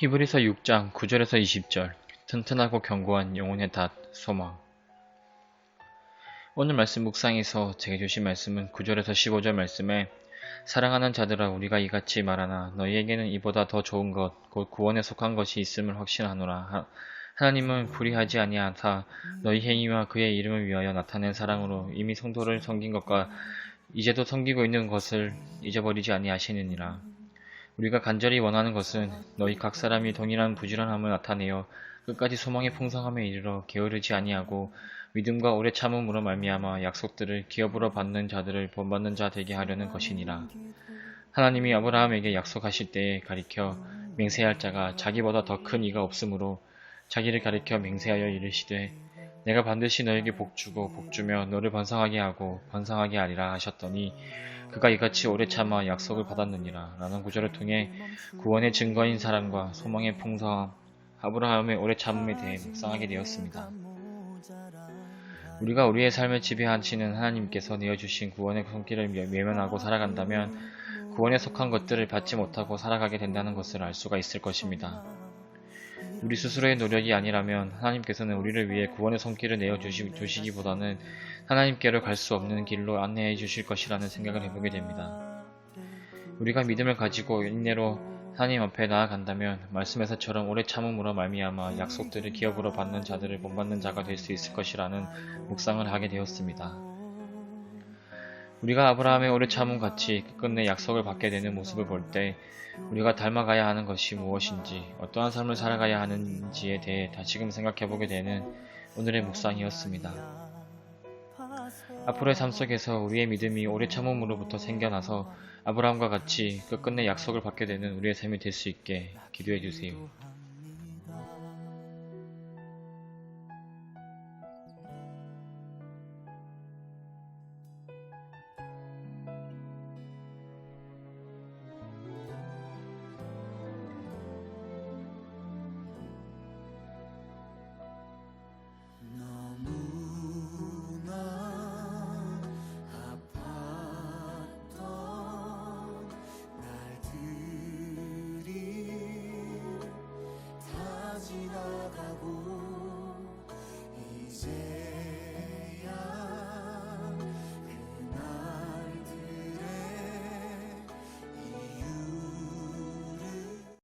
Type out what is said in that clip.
히브리서 6장 9절에서 20절. 튼튼하고 견고한 영혼의 닷 소망. 오늘 말씀 묵상에서 제게 주신 말씀은 9절에서 15절 말씀에 사랑하는 자들아 우리가 이같이 말하나 너희에게는 이보다 더 좋은 것 곧 구원에 속한 것이 있음을 확신하노라. 하- 하나님은 불의하지 아니하사 너희 행위와 그의 이름을 위하여 나타낸 사랑으로 이미 성도를 섬긴 것과 이제도 섬기고 있는 것을 잊어버리지 아니하시느니라 우리가 간절히 원하는 것은 너희 각 사람이 동일한 부지런함을 나타내어 끝까지 소망의 풍성함에 이르러 게으르지 아니하고 믿음과 오래 참음으로 말미암아 약속들을 기업으로 받는 자들을 본받는 자 되게 하려는 것이니라. 하나님이 아브라함에게 약속하실 때에 가리켜 맹세할 자가 자기보다 더 큰 이가 없으므로 자기를 가리켜 맹세하여 이르시되 내가 반드시 너에게 복주고 복주며 너를 번성하게 하고 번성하게 하리라 하셨더니 그가 이같이 오래 참아 약속을 받았느니라 라는 구절을 통해 구원의 증거인 사랑과 소망의 풍성함 아브라함의 오래 참음에 대해 묵상하게 되었습니다. 우리가 우리의 삶을 지배하시는 하나님께서 내어주신 구원의 손길을 외면하고 살아간다면 구원에 속한 것들을 받지 못하고 살아가게 된다는 것을 알 수가 있을 것입니다. 우리 스스로의 노력이 아니라면 하나님께서는 우리를 위해 구원의 손길을 내어 주시 기보다는 하나님께로 갈 수 없는 길로 안내해 주실 것이라는 생각을 해보게 됩니다. 우리가 믿음을 가지고 인내로 하나님 앞에 나아간다면 말씀에서처럼 오래 참음으로 말미암아 약속들을 기업으로 받는 자들을 본받는 자가 될 수 있을 것이라는 묵상을 하게 되었습니다. 우리가 아브라함의 오래 참음 같이 끝내 약속을 받게 되는 모습을 볼 때 우리가 닮아가야 하는 것이 무엇인지 어떠한 삶을 살아가야 하는지에 대해 다시금 생각해보게 되는 오늘의 묵상이었습니다. 앞으로의 삶 속에서 우리의 믿음이 오래 참음으로부터 생겨나서 아브라함과 같이 끝끝내 약속을 받게 되는 우리의 삶이 될 수 있게 기도해 주세요.